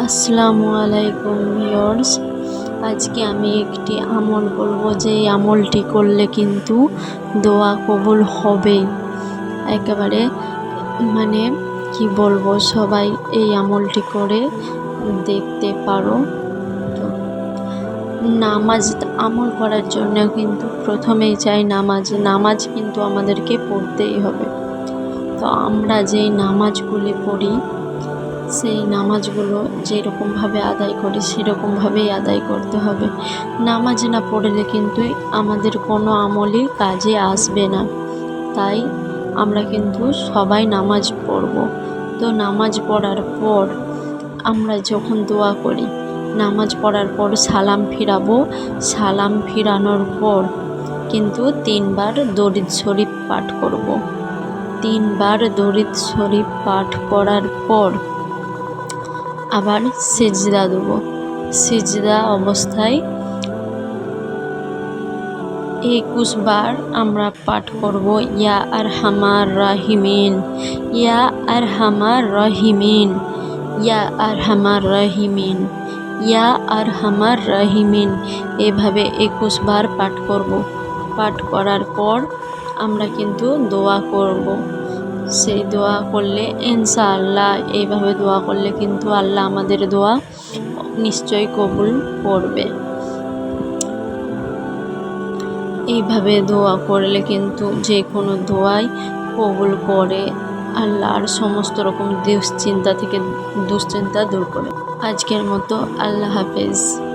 আসসালামু আলাইকুম ভিউয়ার্স। আজকে আমি একটি আমল বলব যে এই আমলটি করলে কিন্তু দোয়া কবুল হবেই। একেবারে মানে কি বলব, সবাই এই আমলটি করে দেখতে পারো। নামাজ আমল করার জন্য কিন্তু প্রথমেই চাই নামাজ। নামাজ কিন্তু আমাদেরকে পড়তেই হবে। তো আমরা যেই নামাজগুলি পড়ি সেই নামাজগুলো যেরকমভাবে আদায় করি, সেরকমভাবেই আদায় করতে হবে। নামাজ না পড়লে কিন্তু আমাদের কোনো আমলই কাজে আসবে না। তাই আমরা কিন্তু সবাই নামাজ পড়ব। তো নামাজ পড়ার পর আমরা যখন দোয়া করি, নামাজ পড়ার পর সালাম ফিরাবো। সালাম ফিরানোর পর কিন্তু তিনবার দরিদ শরীফ পাঠ করব। তিনবার দরিদ শরীফ পাঠ করার পর আবার সিজদা দেব। সিজদা অবস্থায় একুশ বার আমরা পাঠ করব, ইয়া আর হামার রাহিমিন, ইয়া আর হামার রহিমিন, ইয়া আর হামার রহিমিন, ইয়া আর হামার রহিমিন। এভাবে একুশ বার পাঠ করব। পাঠ করার পর আমরা কিন্তু দোয়া করব। সেই দোয়া করলে ইনশাআল্লাহ, এইভাবে দোয়া করলে কিন্তু আল্লাহ আমাদের দোয়া নিশ্চয়ই কবুল করবে। এইভাবে দোয়া করলে কিন্তু যে কোনো দোয়াই কবুল করে, আল্লাহর সমস্ত রকম দুশ্চিন্তা থেকে দুশ্চিন্তা দূর করে। আজকের মতো আল্লাহ হাফেজ।